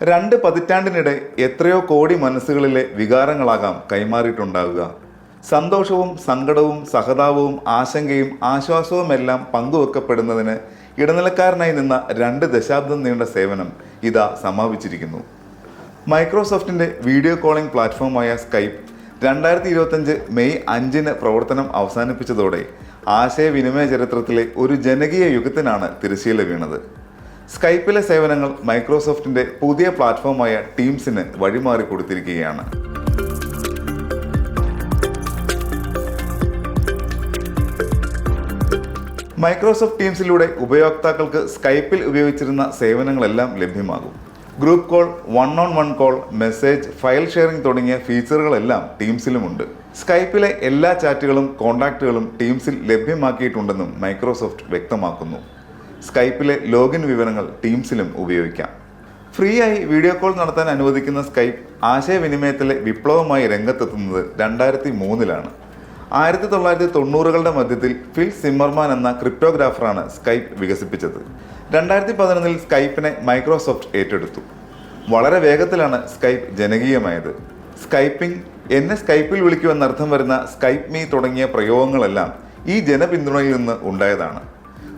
രണ്ട് പതിറ്റാണ്ടിനിടെ എത്രയോ കോടി മനസ്സുകളിലെ വികാരങ്ങളാകാം കൈമാറിയിട്ടുണ്ടാവുക. സന്തോഷവും സങ്കടവും സഹതാപവും ആശങ്കയും ആശ്വാസവുമെല്ലാം പങ്കുവെക്കപ്പെടുന്നതിന് ഇടനിലക്കാരനായി നിന്ന രണ്ട് ദശാബ്ദം നീണ്ട സേവനം ഇതാ സമാപിച്ചിരിക്കുന്നു. മൈക്രോസോഫ്റ്റിന്റെ വീഡിയോ കോളിംഗ് പ്ലാറ്റ്ഫോമായ സ്കൈപ്പ് രണ്ടായിരത്തി ഇരുപത്തഞ്ച് മെയ് അഞ്ചിന് പ്രവർത്തനം അവസാനിപ്പിച്ചതോടെ ആശയവിനിമയ ചരിത്രത്തിലെ ഒരു ജനകീയ യുഗത്തിനാണ് തിരശ്ശീല വീണത്. സ്കൈപ്പിലെ സേവനങ്ങൾ മൈക്രോസോഫ്റ്റിന്റെ പുതിയ പ്ലാറ്റ്ഫോമായ ടീംസിന് വഴിമാറി കൊടുത്തിരിക്കുകയാണ്. മൈക്രോസോഫ്റ്റ് ടീംസിലൂടെ ഉപയോക്താക്കൾക്ക് സ്കൈപ്പിൽ ഉപയോഗിച്ചിരുന്ന സേവനങ്ങളെല്ലാം ലഭ്യമാകും. Group call one on one call message file sharing തുടങ്ങിയ ഫീച്ചറുകളെല്ലാം ടീംസിലുമുണ്ട്. സ്കൈപ്പിലെ എല്ലാ ചാറ്റുകളും കോൺടാക്റ്റുകളും ടീംസിൽ ലഭ്യമാക്കിയിട്ടുണ്ടെന്നും മൈക്രോസോഫ്റ്റ് വ്യക്തമാക്കുന്നു. സ്കൈപ്പിലെ ലോഗിൻ വിവരങ്ങൾ ടീംസിലും ഉപയോഗിക്കാം. ഫ്രീ ആയി വീഡിയോ കോൾ നടത്താൻ അനുവദിക്കുന്ന സ്കൈപ്പ് ആശയവിനിമയത്തിലെ വിപ്ലവമായി രംഗത്തെത്തുന്നത് രണ്ടായിരത്തി മൂന്നിലാണ് ആയിരത്തി തൊള്ളായിരത്തി തൊണ്ണൂറുകളുടെ മധ്യത്തിൽ ഫിൽ സിമ്മർമാൻ എന്ന ക്രിപ്റ്റോഗ്രാഫറാണ് സ്കൈപ്പ് വികസിപ്പിച്ചത്. രണ്ടായിരത്തി പതിനൊന്നിൽ സ്കൈപ്പിനെ മൈക്രോസോഫ്റ്റ് ഏറ്റെടുത്തു. വളരെ വേഗത്തിലാണ് സ്കൈപ്പ് ജനകീയമായത്. സ്കൈപ്പിംഗ് എന്നെ സ്കൈപ്പിൽ വിളിക്കൂ എന്നർത്ഥം വരുന്ന സ്കൈപ്പ് മീ തുടങ്ങിയ പ്രയോഗങ്ങളെല്ലാം ഈ ജനപിന്തുണയിൽ നിന്ന് ഉണ്ടായതാണ്.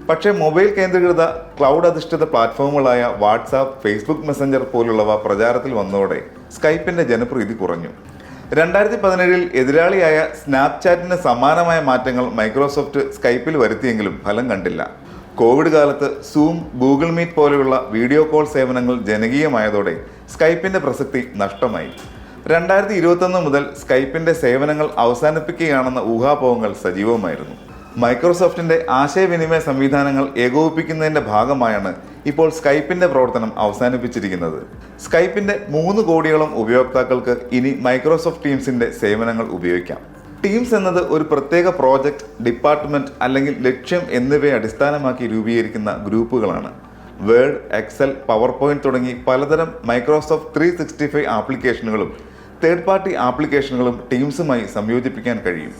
പക്ഷേ മൊബൈൽ കേന്ദ്രീകൃത ക്ലൗഡ് അധിഷ്ഠിത പ്ലാറ്റ്ഫോമുകളായ വാട്സാപ്പ് ഫേസ്ബുക്ക് മെസ്സഞ്ചർ പോലുള്ളവ പ്രചാരത്തിൽ വന്നതോടെ സ്കൈപ്പിന്റെ ജനപ്രീതി കുറഞ്ഞു. രണ്ടായിരത്തി പതിനേഴിൽ എതിരാളിയായ സ്നാപ്ചാറ്റിന് സമാനമായ മാറ്റങ്ങൾ മൈക്രോസോഫ്റ്റ് സ്കൈപ്പിൽ വരുത്തിയെങ്കിലും ഫലം കണ്ടില്ല. കോവിഡ് കാലത്ത് സൂം ഗൂഗിൾ മീറ്റ് പോലെയുള്ള വീഡിയോ കോൾ സേവനങ്ങൾ ജനകീയമായതോടെ സ്കൈപ്പിന്റെ പ്രസക്തി നഷ്ടമായി. രണ്ടായിരത്തി ഇരുപത്തൊന്ന് മുതൽ സ്കൈപ്പിന്റെ സേവനങ്ങൾ അവസാനിപ്പിക്കുകയാണെന്ന ഊഹാപോഹങ്ങൾ സജീവമായിരുന്നു. മൈക്രോസോഫ്റ്റിന്റെ ആശയവിനിമയ സംവിധാനങ്ങൾ ഏകോപിപ്പിക്കുന്നതിന്റെ ഭാഗമായാണ് ഇപ്പോൾ സ്കൈപ്പിന്റെ പ്രവർത്തനം അവസാനിപ്പിച്ചിരിക്കുന്നത്. സ്കൈപ്പിന്റെ മൂന്ന് കോടിയോളം ഉപയോക്താക്കൾക്ക് ഇനി മൈക്രോസോഫ്റ്റ് ടീംസിന്റെ സേവനങ്ങൾ ഉപയോഗിക്കാം. ടീംസ് എന്നത് ഒരു പ്രത്യേക പ്രോജക്റ്റ് ഡിപ്പാർട്ട്മെന്റ് അല്ലെങ്കിൽ ലക്ഷ്യം എന്നിവയെ അടിസ്ഥാനമാക്കി രൂപീകരിക്കുന്ന ഗ്രൂപ്പുകളാണ്. വേർഡ് എക്സൽ പവർ പോയിന്റ് തുടങ്ങി പലതരം മൈക്രോസോഫ്റ്റ് ത്രീ സിക്സ്റ്റി ഫൈവ് ആപ്ലിക്കേഷനുകളും തേർഡ് പാർട്ടി ആപ്ലിക്കേഷനുകളും ടീംസുമായി സംയോജിപ്പിക്കാൻ കഴിയും.